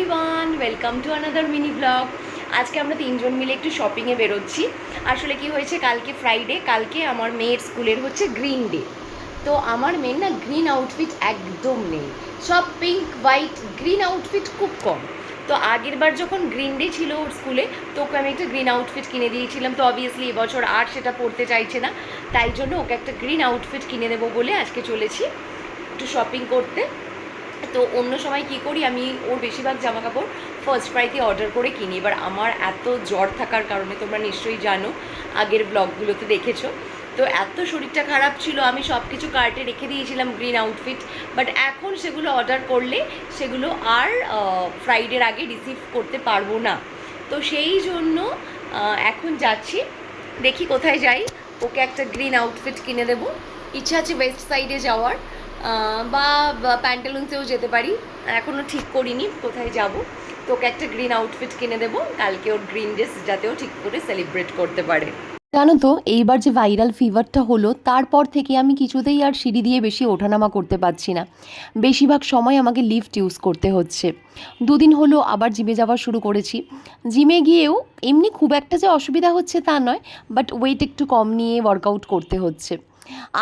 Everyone welcome to another mini blog আজকে আমরা তিনজন মিলে একটু শপিংয়ে বেরোচ্ছি। আসলে কি হয়েছে, কালকে ফ্রাইডে কালকে আমার মেয়ের স্কুলের হচ্ছে গ্রিন ডে তো আমার মেয়ের না গ্রিন আউটফিট একদম নেই। সব পিঙ্ক হোয়াইট গ্রিন আউটফিট খুব কম। তো আগের বার যখন গ্রিন ডে ছিল ওর স্কুলে তো ওকে আমি একটা গ্রিন আউটফিট কিনে দিয়েছিলাম। তো অবভিয়াসলি এবছর আর সেটা পরতে চাইছে না। তাই জন্য ওকে একটা গ্রিন আউটফিট কিনে দেবো বলে আজকে চলেছি। একটু শপিং করতে। তো অন্য সময় কি করি? আমি ওর বেশিরভাগ জামা কাপড় ফার্স্ট প্রাইতে অর্ডার করে কিনি। এবার আমার এত জ্বর থাকার কারণে তোমরা নিশ্চয়ই জানো, আগের ব্লগগুলোতে দেখেছ। তো এত শরীরটা খারাপ ছিল, আমি সব কিছু কার্টে রেখে দিয়েছিলাম গ্রিন আউটফিট বাট এখন সেগুলো অর্ডার করলে সেগুলো আর ফ্রাইডের আগে রিসিভ করতে পারব না। তো সেই জন্য এখন যাচ্ছি। দেখি কোথায় যাই। ওকে একটা গ্রিন আউটফিট কিনে দেবো। ইচ্ছা আছে ওয়েস্ট সাইডে যাওয়ার। বা প্যান্টালুন্সেও যেতে পারি। এখনও ঠিক করিনি কোথায় যাব। তোকে একটা গ্রিন আউটফিট কিনে দেবো। কালকে ওর গ্রিন ড্রেস যাতেও ঠিক করে সেলিব্রেট করতে পারে। জানো তো, এইবার যে ভাইরাল ফিভারটা হলো, তারপর থেকে আমি কিছুতেই আর সিঁড়ি দিয়ে বেশি ওঠানামা করতে পারছি না। বেশিরভাগ সময় আমাকে লিফট ইউজ করতে হচ্ছে। দুদিন হলো আবার জিমে যাওয়া শুরু করেছি। জিমে গিয়েও এমনি খুব একটা যে অসুবিধা হচ্ছে তা নয় বাট ওয়েট একটু কম নিয়ে ওয়ার্কআউট করতে হচ্ছে।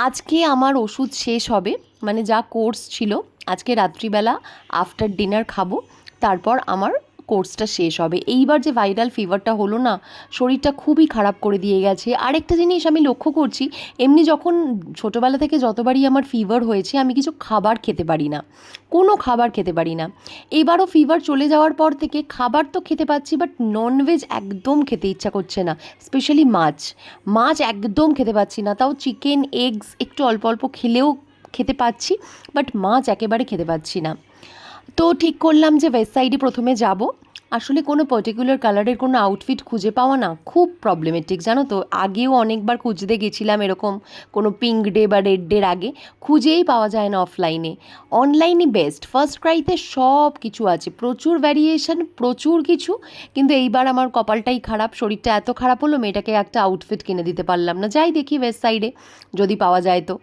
আজকে আমার ওষুধ শেষ হবে মানে যা কোর্স ছিল, আজকে রাত্রিবেলা আফটার ডিনার খাব, তারপর আমার কোর্সটা শেষ হবে। এইবার যে ভাইরাল ফিভারটা হলো না, শরীরটা খুবই খারাপ করে দিয়ে গেছে। আরেকটা জিনিস আমি লক্ষ্য করছি, এমনি যখন ছোটোবেলা থেকে যতবারই আমার ফিভার হয়েছে, আমি কিছু খাবার খেতে পারি না। কোনো খাবার খেতে পারি না। এবারও ফিভার চলে যাওয়ার পর থেকে খাবার তো খেতে পাচ্ছি বাট ননভেজ একদম খেতে ইচ্ছা করছে না। স্পেশালি মাছ। মাছ একদম খেতে পাচ্ছি না। তাও চিকেন এগস একটু অল্প অল্প খেলেও খেতে পাচ্ছি বাট মাছ একেবারে খেতে পাচ্ছি না। তো ঠিক করলাম যে ওয়েস্ট সাইডে প্রথমে যাব। আসলে কোনো পার্টিকুলার কালারের কোনো আউটফিট খুঁজে পাওয়া না, খুব প্রবলেমেটিক জানো তো? আগেও অনেকবার খুঁজতে গেছিলাম এরকম কোনো পিঙ্ক ডে বা রেড ডের আগে, খুঁজেই পাওয়া যায় না অফলাইনে অনলাইনে বেস্ট ফার্স্ট ক্রাইতে সব কিছু আছে, প্রচুর ভ্যারিয়েশন প্রচুর কিছু, কিন্তু এইবার আমার কপালটাই খারাপ, শরীরটা এত খারাপ হলো, মেয়েটাকে একটা আউটফিট কিনে দিতে পারলাম না। যাই দেখি ওয়েস্ট সাইডে যদি পাওয়া যায় তো।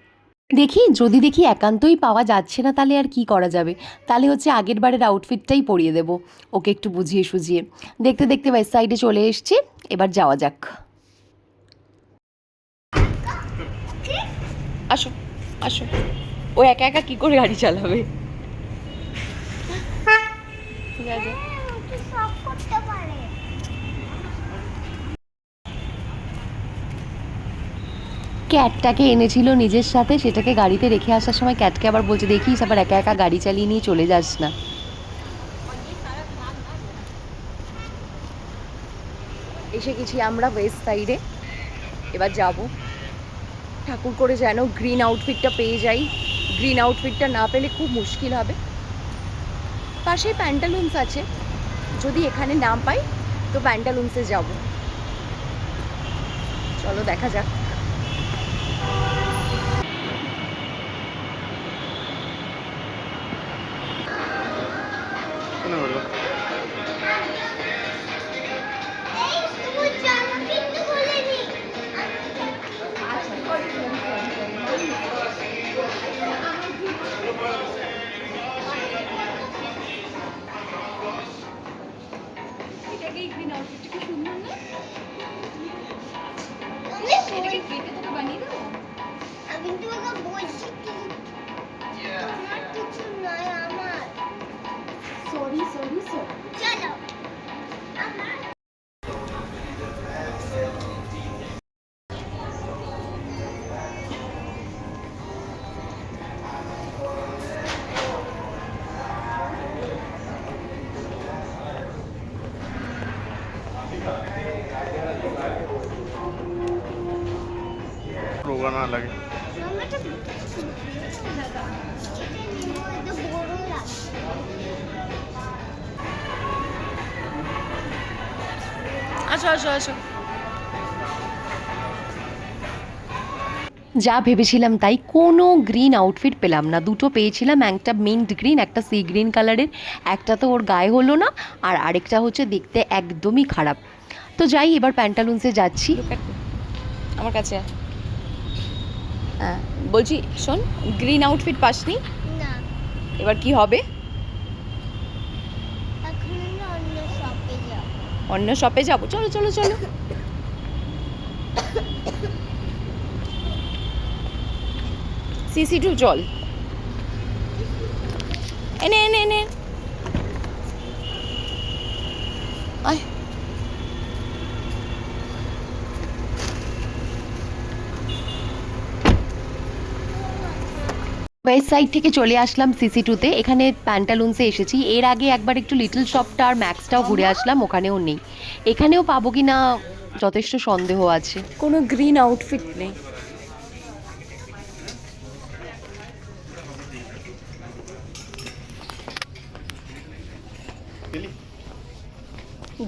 দেখি যদি দেখি একান্তই পাওয়া যাচ্ছে না তাহলে আর কি করা যাবে? তাহলে হচ্ছে আগের বারের আউটফিটটাই পরিয়ে দেবো। ওকে একটু বুঝিয়ে সুঝিয়ে। দেখতে দেখতে ওয়েস্ট সাইডে চলে এসছি। এবার যাওয়া যাক। আসো আসো। ও একা একা কি করে গাড়ি চালাবে? যা, যা। ক্যাটটাকে এনেছিল নিজের সাথে, সেটাকে গাড়িতে রেখে আসার সময় ক্যাটকে আবার বলছে, দেখিস আবার একা একা গাড়ি চালিয়ে নিয়ে চলে যাস না। এসে গেছি আমরা ওয়েস্ট সাইডে। এবার যাব। ঠাকুর করে যেন গ্রিন আউটফিটটা পেয়ে যাই। গ্রিন আউটফিটটা না পেলে খুব মুশকিল হবে। পাশে প্যান্টালুন্স আছে। যদি এখানে না পাই, তো প্যান্টালুন্সে যাব। চলো দেখা যাক। রোগা না লাগে। আসো আসো আসো। যা ভেবেছিলাম তাই কোনো গ্রিন আউটফিট পেলাম না। দুটো পেয়েছিলাম একটা মিন্ট গ্রিন একটা সি গ্রিন কালারের একটা তো ওর গায়ে হলো না আর আরেকটা হচ্ছে দেখতে একদমই খারাপ। তো যাই এবার প্যান্টালুন্সে যাচ্ছি. আমার কাছে। হ্যাঁ বলছি শোন গ্রিন আউটফিট পাসনি? না। এবার কি হবে? অন্য শপে যাব। চলো চলো চলো। সিসি টু চল এনে এনে এনে। আয়। ওয়েস্ট সাইড থেকে চলে আসলাম সিসি টুতে এখানে প্যান্টালুন্সে এসেছি। এর আগে একবার একটু লিটল শপটা আর ম্যাক্সটাও ঘুরে আসলাম, ওখানেও নেই। এখানেও পাবো কি না, যথেষ্ট সন্দেহ আছে। কোনো গ্রিন আউটফিট নেই।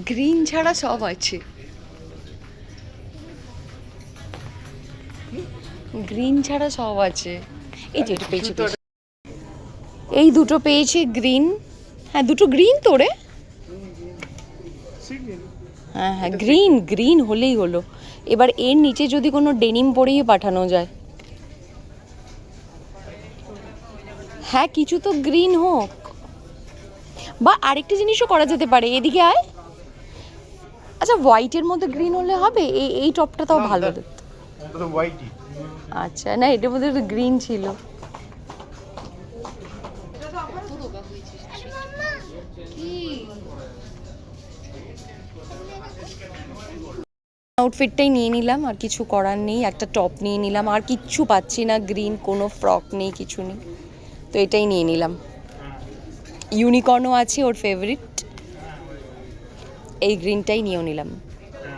গ্রিন ছাড়া সব আছে। গ্রিন ছাড়া সব আছে। এই যে এটা পেয়েছি। এই দুটো পেয়েছি গ্রিন হ্যাঁ দুটো গ্রিন তো রে হ্যাঁ হ্যাঁ গ্রিন গ্রিন হলেই হলো। এবার এর নিচে যদি কোনো ডেনিম পরিয়ে পাঠানো যায়। হ্যাঁ কিছু তো গ্রিন হোক। বা আরেকটা জিনিসও করা যেতে পারে এদিকে আয়। আচ্ছা হোয়াইটের মধ্যে গ্রিন হলে হবে? এই এই টপটা তাও ভালো দেখতে হোয়াইটই আচ্ছা না, এটার মধ্যে একটু গ্রিন ছিল। আউটফিটটাই নিয়ে নিলাম, আর কিছু করার নেই, একটা টপ নিয়ে নিলাম, আর কিচ্ছু পাচ্ছি না গ্রিন কোনো ফ্রক নেই, কিছু নেই। তো এটাই নিয়ে নিলাম। ইউনিকর্নও আছে ওর ফেভারিট এই গ্রিনটাই নিয়েও নিলাম।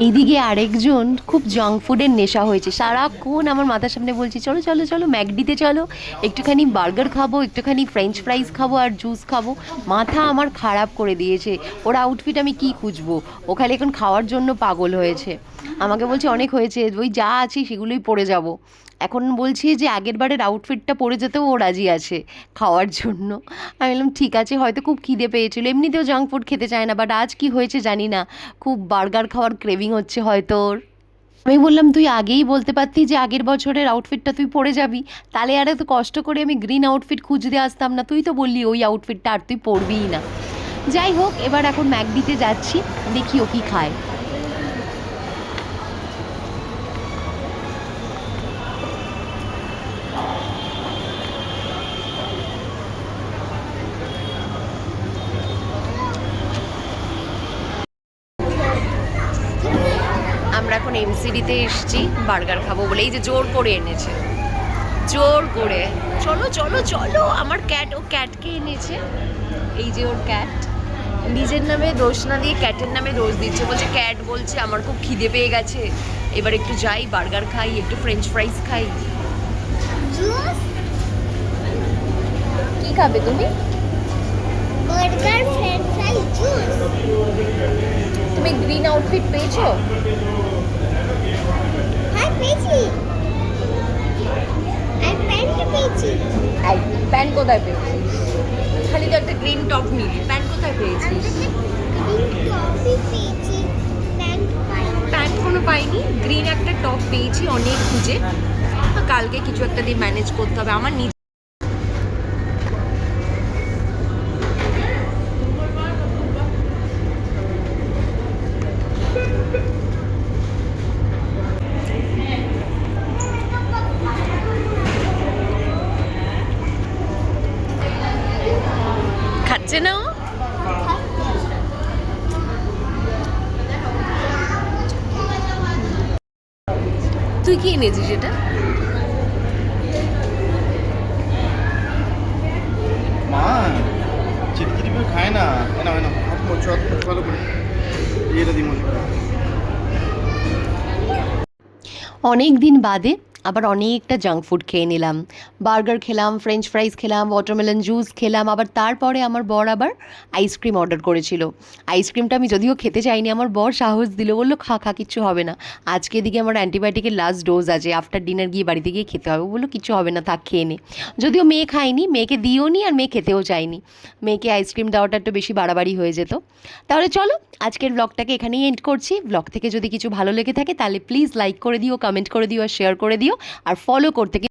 এইদিকে আরেকজন খুব জাঙ্ক ফুডের নেশা হয়েছে। সারাক্ষণ আমার মাথার সামনে বলছি, চলো চলো চলো, ম্যাকডিতে চলো, একটুখানি বার্গার খাব, একটুখানি ফ্রেঞ্চ ফ্রাইস খাব আর জুস খাব। মাথা আমার খারাপ করে দিয়েছে। ওর আউটফিট আমি কি খুঁজবো? ওখানে এখন খাওয়ার জন্য পাগল হয়েছে। আমাকে বলছে, অনেক হয়েছে, ওই যা আছে সেগুলোই পরে যাব। এখন বলছি যে, আগের বারের আউটফিটটা পরে যেতেও ও রাজি আছে খাওয়ার জন্য। আমি বললাম, ঠিক আছে, হয়তো খুব খিদে পেয়েছিল। এমনিতেও জাঙ্ক ফুড খেতে চায় না বাট আজ কি হয়েছে জানি না। খুব বার্গার খাওয়ার ক্রেভিং হচ্ছে হয়তো ওর। আমি বললাম, তুই আগেই বলতে পারতি যে, আগের বছরের আউটফিটটা তুই পরে যাবি। তাহলে আর এত কষ্ট করে আমি গ্রিন আউটফিট খুঁজতে আসতাম না। তুই তো বললি, ওই আউটফিটটা আর তুই পরবিই না। যাই হোক, এবার এখন ম্যাকডিতে যাচ্ছি, দেখি ও কি খায় আমরা এখন এমসিডিতে এসেছি বার্গার খাব বলে। এই যে জোর করে এনেছে। জোর করে। চলো চলো চলো আমার ক্যাট ও ক্যাটকে এনেছে। এই যে ওর ক্যাট নিজের নামে দোষ না দিয়ে ক্যাটের নামে দোষ দিচ্ছে। বলছে ক্যাট বলছে আমার খুব খিদে পেয়ে গেছে। এবার একটু যাই বার্গার খাই একটু ফ্রেঞ্চ ফ্রাইজ খাই। কি খাবে তুমি? তুমি গ্রিন আউটফিট পেয়েছ? কোথায় পেয়েছিস? খালি তো একটা গ্রিন টপ নিলি। প্যান্ট কোথায় পেয়েছিস? পেয়েছি প্যান্ট প্যান্ট কোনো পাইনি? গ্রিন একটা টপ পেয়েছি অনেক খুঁজে। কালকে কিছু একটা দিয়ে ম্যানেজ করতে হবে। আমার খাচ্ছে না? ও? তুই কি এনেছিস এটা? মা চিটকি টিপে খায় না। এনা এনা হাত মোছো হাত মোছো ভালো করে এটা দিই অনেক দিন বাদে আবার অনেকটা জাঙ্ক ফুড খেয়ে নিলাম। বার্গার খেলাম ফ্রেঞ্চ ফ্রাইজ খেলাম ওয়াটারমেলন জুস খেলাম, আবার তারপরে আমার বর আবার আইসক্রিম অর্ডার করেছিল। আইসক্রিমটা আমি যদিও খেতে চাইনি, আমার বর সাহস দিল, বলল, খা খা, কিচ্ছু হবে না। আজকে দিকে আমার অ্যান্টিবায়োটিকের লাস্ট ডোজ আছে আফটার ডিনার গিয়ে বাড়িতে গিয়ে খেতে হবে। বলল কিছু হবে না, থাক, খেয়ে নে। যদিও মেয়ে খায়নি, মেয়েকে দিও নি আর মেয়ে খেতেও চায়নি। মেয়েকে আইসক্রিম দেওয়াটা একটু বেশি বাড়াবাড়ি হয়ে যেত। তাহলে চলো, আজকের ব্লগটাকে এখানেই এন্ড করছি। ব্লগ থেকে যদি কিছু ভালো লেগে থাকে, তাহলে প্লিজ লাইক করে দিও কমেন্ট করে দিও আর শেয়ার করে দিও। আর ফলো করতে